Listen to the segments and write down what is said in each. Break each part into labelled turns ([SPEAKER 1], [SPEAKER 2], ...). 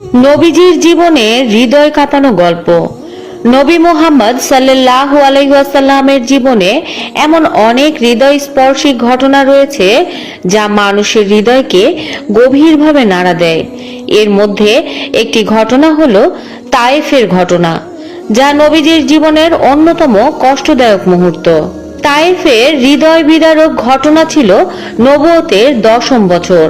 [SPEAKER 1] নবীজির জীবনে হৃদয় কাঁপানো গল্প। নবী মোহাম্মদ সাল্লাহ আলাইসাল্লামের জীবনে এমন অনেক হৃদয় স্পর্শী ঘটনা রয়েছে যা মানুষের হৃদয়কে গভীরভাবে নাড়া দেয়। এর মধ্যে একটি ঘটনা হল তায়েফের ঘটনা, যা নবীজির জীবনের অন্যতম কষ্টদায়ক মুহূর্ত। তায়েফের হৃদয় বিদারক ঘটনা ছিল নবতের দশম বছর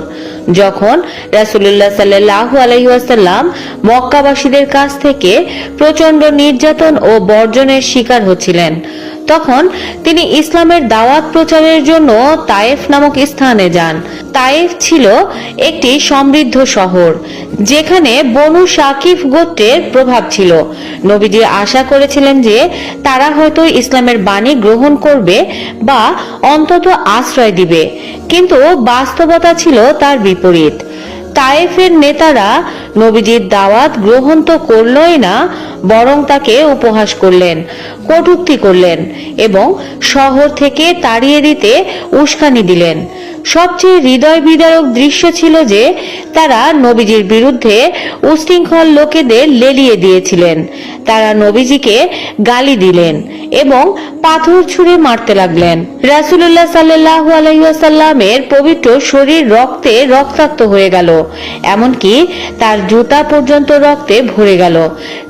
[SPEAKER 1] যখন রাসুলুল্লাহ সাল্লাহ আলহিহাসাল্লাম মক্কাবাসীদের কাছ থেকে প্রচণ্ড নির্যাতন ও বর্জনের শিকার হচ্ছিলেন, তখন তিনি ইসলামের দাওয়াত প্রচারের জন্য তায়েফ নামক স্থানে যান। তায়েফ ছিল একটি সমৃদ্ধ শহর, যেখানে বনু সাকিফ গোত্রের প্রভাব ছিল। নবীজি আশা করেছিলেন যে তারা হয়তো ইসলামের বাণী গ্রহণ করবে বা অন্তত আশ্রয় দিবে। কিন্তু বাস্তবতা ছিল তার বিপরীত। তায়েফের নেতারা নবীজির দাওয়াত গ্রহণ তো করলই না, বরং তাকে উপহাস করলেন, কটূক্তি করলেন এবং শহর থেকে তাড়িয়ে দিতে উস্কানি দিলেন। সবচেয়ে হৃদয় বিদারক দৃশ্য ছিল যে তারা নবীজির বিরুদ্ধে উশৃঙ্খল লোকেদের লেলিয়ে দিয়েছিলেন। তারা নবীজিকে গালি দিলেন এবং পাথর ছুঁড়ে মারতে লাগলেন। রাসুল্লাহ সাল্লাহ আলহিহাসাল্লামের পবিত্র শরীর রক্তে রক্তাক্ত হয়ে গেল, এমনকি তার জুতা পর্যন্ত রক্তে ভরে গেল।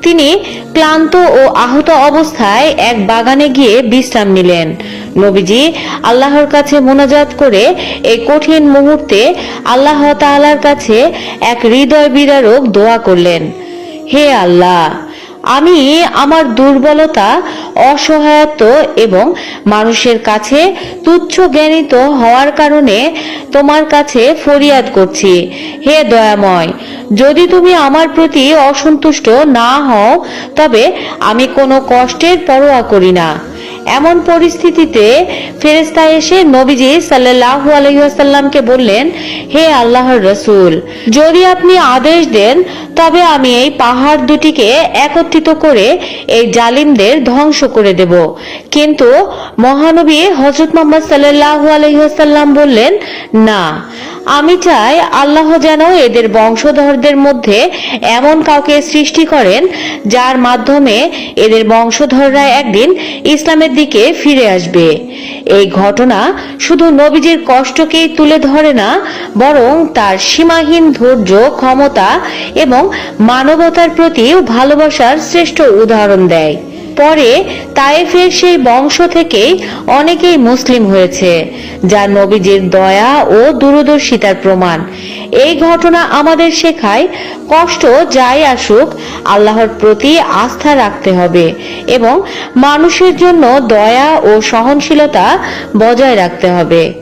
[SPEAKER 1] তিনি ক্লান্ত ও আহত অবস্থায় এক বাগানে গিয়ে বিশ্রাম নিলেন। নবীজি আল্লাহর কাছে মোনাজাত করে এই কঠিন মুহূর্তে আল্লাহ তাআলার কাছে এক হৃদয় বিদারক দোয়া করলেন, হে আল্লাহ, আমি আমার দুর্বলতা অসহায়ত্ব এবং মানুষের কাছে তুচ্ছ জ্ঞানিত হওয়ার কারণে তোমার কাছে ফরিয়াদ করছি। হে দয়াময়, যদি তুমি আমার প্রতি অসন্তুষ্ট না হও, তবে আমি কোনো কষ্টের পরোয়া করি না। এমন পরিস্থিতিতে ফেরেস্তা এসে নবীজি সাল্লাহ আলহিহাসাল্লামকে বললেন, হে আল্লাহর রসুল, যদি আপনি আদেশ দেন, তবে আমি এই পাহাড় দুটিকে একত্রিত করে এই জালিমদের ধ্বংস করে দেব। কিন্তু মহানবী হজরত মোহাম্মদ সাল্লাহ আলহিহাসাল্লাম বললেন, না আমি চাই আল্লাহ যেন এদের বংশধরদের মধ্যে এমন কাউকে সৃষ্টি করেন যার মাধ্যমে এদের বংশধররা একদিন ইসলামের দিকে ফিরে আসবে। এই ঘটনা শুধু নবীজির কষ্টকেই তুলে ধরে না, বরং তার সীমাহীন ধৈর্য, ক্ষমতা এবং মানবতার প্রতি ভালোবাসার শ্রেষ্ঠ উদাহরণ দেয়। পরে তায়েফের সেই বংশ থেকেই অনেকেই মুসলিম হয়েছে, যা নবীজির দয়া ও দূরদর্শিতার প্রমাণ। এই ঘটনা আমাদের শেখায় কষ্ট যাই আসুক, আল্লাহর প্রতি আস্থা রাখতে হবে এবং মানুষের জন্য দয়া ও সহনশীলতা বজায় রাখতে হবে।